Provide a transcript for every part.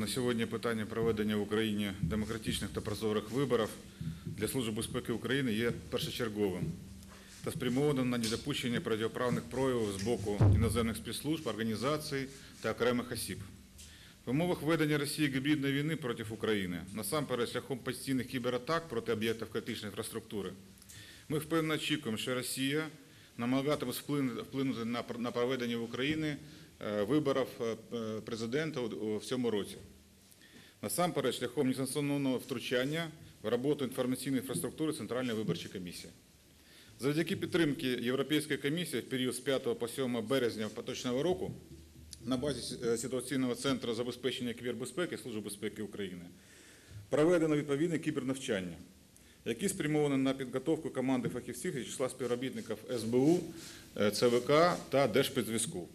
на сьогодні питання проведення в Україні демократичних та прозорих виборів для Служби безпеки України є першочерговим та спрямованим на недопущення протиправних проявів з боку іноземних спецслужб, організацій та окремих осіб. В умовах ведення Росії гібридної війни проти України, насамперед шляхом постійних кібератак проти об'єктів критичної інфраструктури, ми впевнено очікуємо, що Росія намагатиме вплинути на проведення в Україні е, виборів е, президента в цьому році. Насамперед, шляхом несанкціонованого втручання в роботу інформаційної інфраструктури Центральної виборчої комісії. Завдяки підтримки Європейської комісії в період з 5 по 7 березня поточного року на базі е, ситуаційного центру забезпечення кібербезпеки Служби безпеки України проведено відповідне кібернавчання, які спрямовані на підготовку команди фахівців із числа співробітників СБУ, е, ЦВК та Держспецзв'язку.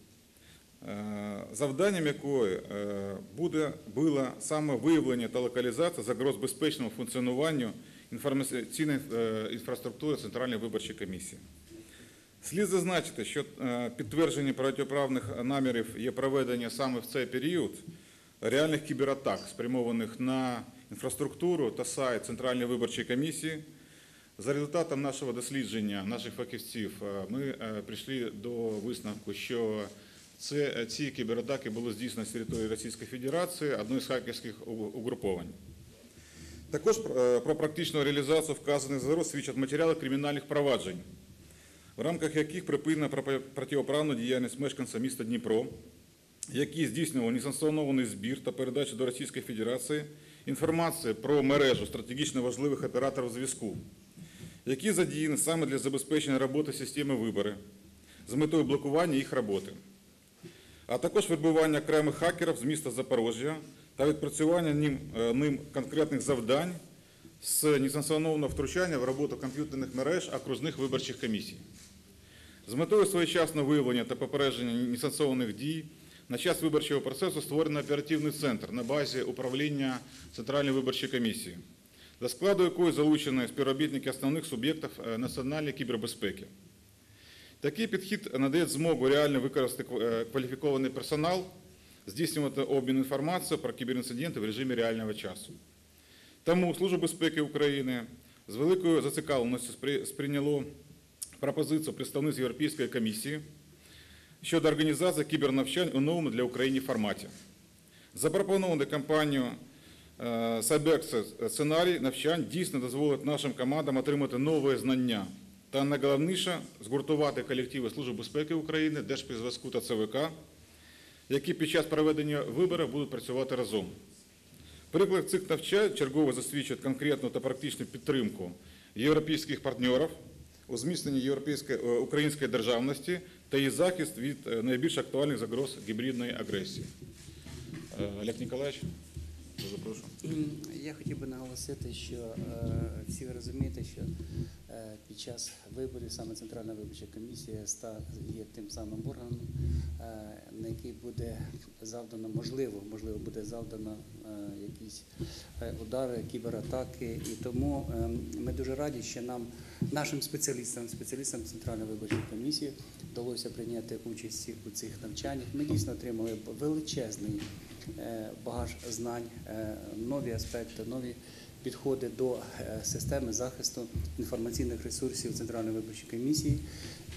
Е, Завданням якої е, буде було саме виявлення та локалізація загроз безпечному функціонуванню інформаційної е, інфраструктури Центральної виборчої комісії. Слід зазначити, що підтвердження протиправних намірів є проведення саме в цей період реальних кібератак, спрямованих на інфраструктуру та сайт Центральної виборчої комісії. За результатом нашого дослідження наших фахівців ми прийшли до висновку, що це, ці кібератаки були здійснені з території Російської Федерації, одної з хакерських угруповань. Також е, про практичну реалізацію вказаних загроз свідчать матеріали кримінальних проваджень, в рамках яких припинена протиправну діяльність мешканця міста Дніпро, які здійснювали несанкціонований збір та передачу до Російської Федерації інформації про мережу стратегічно важливих операторів зв'язку, які задіяні саме для забезпечення роботи системи вибори з метою блокування їх роботи, а також вербування окремих хакерів з міста Запорожжя та відпрацювання ним, е, ним конкретних завдань з несанкціонованого втручання в роботу комп'ютерних мереж окружних виборчих комісій. З метою своєчасного виявлення та попередження несанкціонованих дій на час виборчого процесу створено оперативний центр на базі управління Центральної виборчої комісії, до складу якої залучені співробітники основних суб'єктів е, національної кібербезпеки. Такий підхід надає змогу реально використати е, кваліфікований персонал, здійснювати обмін інформацією про кіберінциденти в режимі реального часу. Тому Служба безпеки України з великою зацікавленістю сприйняло пропозицію представництв Європейської комісії щодо організації кібернавчань у новому для України форматі. Запропонований компанією е, Cybex сценарій навчань дійсно дозволить нашим командам отримати нові знання та найголовніше згуртувати колективи Служби безпеки України, Держспецзв'язку та ЦВК, які під час проведення виборів будуть працювати разом. Приклад цих навчань чергово засвідчує конкретну та практичну підтримку європейських партнерів у зміцненні європейської е, української державності та її захист від е, найбільш актуальних загроз гібридної агресії. Е, Олег Ніколаєвич, запрошую. М, Я хотів би наголосити, що всі розумієте, що під час виборів саме Центральна виборча комісія ста- є тим самим органом, е, на який буде завдано, можливо, можливо, буде завдано е, якісь е, удари, кібератаки. І тому е, ми дуже раді, що нам, нашим спеціалістам, спеціалістам Центральної виборчої комісії, вдалося прийняти участь у цих навчаннях. Ми дійсно отримали величезний е, багаж знань, е, нові аспекти, нові підходи до е, системи захисту інформаційних ресурсів Центральної виборчої комісії.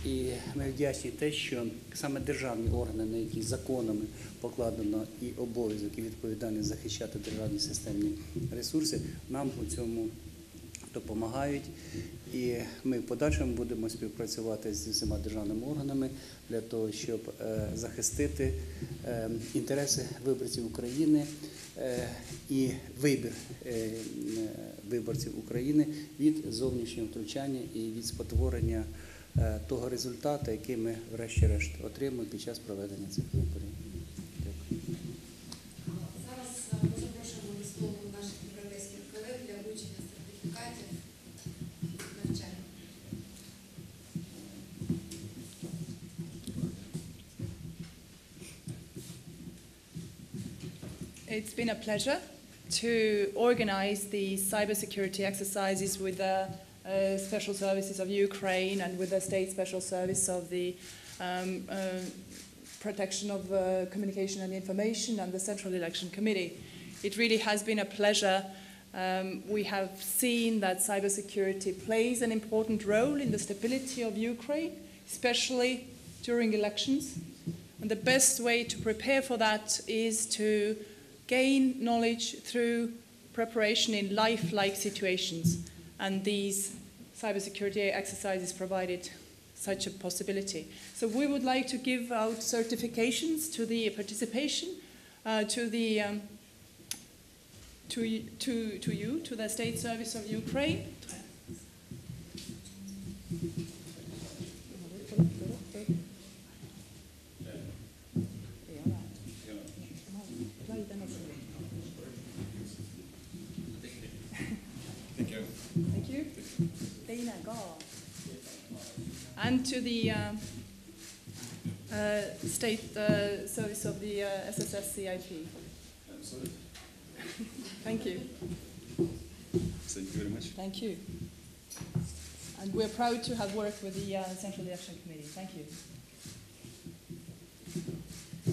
І ми вдячні те, що саме державні органи, на які законами покладено і обов'язок, і відповідальність захищати державні системні ресурси, нам у цьому допомагають. І ми в подальшому будемо співпрацювати з усіма державними органами для того, щоб е, захистити е, інтереси виборців України і вибір е, е, виборців України від зовнішнього втручання і від спотворення е, того результату, який ми врешті-решт отримуємо під час проведення цих виборів. It's been a pleasure to organize the cybersecurity exercises with the uh, Special Services of Ukraine and with the State Special Service of the um, uh, Protection of uh, Communication and Information and the Central Election Committee. it really has been a pleasure. Um, we have seen that cybersecurity plays an important role in the stability of Ukraine, especially during elections. And the best way to prepare for that is to gain knowledge through preparation in life-like situations. And these cybersecurity exercises provided such a possibility. So we would like to give out certifications to the participation, uh, to the um, to, to, to you, to the State Service of Ukraine. Thank you. Thank you. Dana, go. And to the um, uh, State uh, Service of the uh, SSS CIP. Thank you. Thank you very much. Thank you. And we're proud to have worked with the uh, Central Election Committee. Thank you.